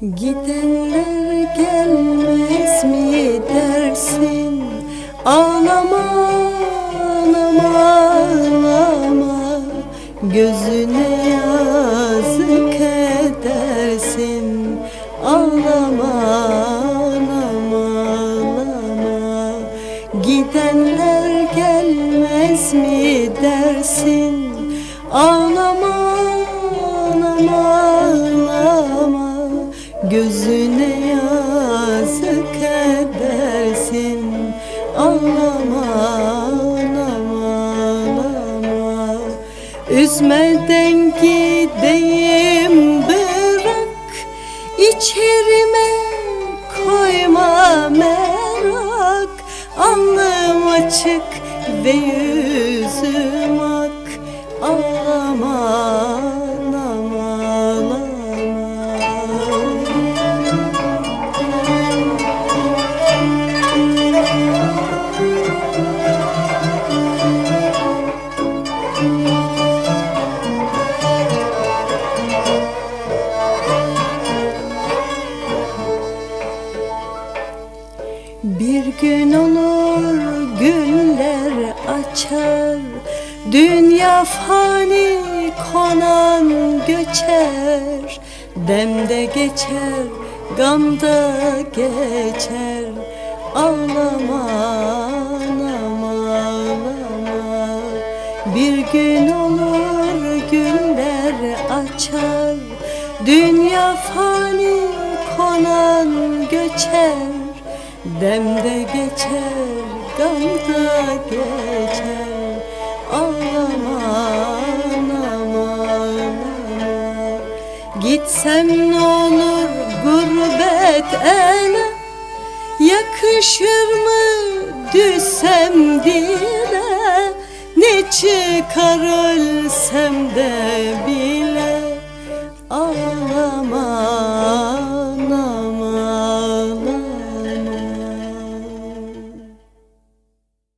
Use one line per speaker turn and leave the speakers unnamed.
Gidenler gelmez mi dersin? Ağlama ağlama ağlama. Gözüne yazık edersin. Ağlama ağlama ağlama. Gidenler gelmez mi dersin? Ağlama ağlama Gözüne yazık edersin. Ağlama ağlama ağlama Üzmeden gideyim bırak. İçerime koyma merak. Alnım açık ve yüzüm Bir gün olur güller açar. Dünya fani konan göçer. Demde geçer, gamda geçer. Ağlama, ağlama, ağlama Bir gün olur güller açar. Dünya fani konan göçer Demde geçer, gamda geçer. Ağlama, ağlama, ağlama Gitsem ne olur gurbet ele? Yakışır mı düşsem dile? Ne çıkar ölsem de bir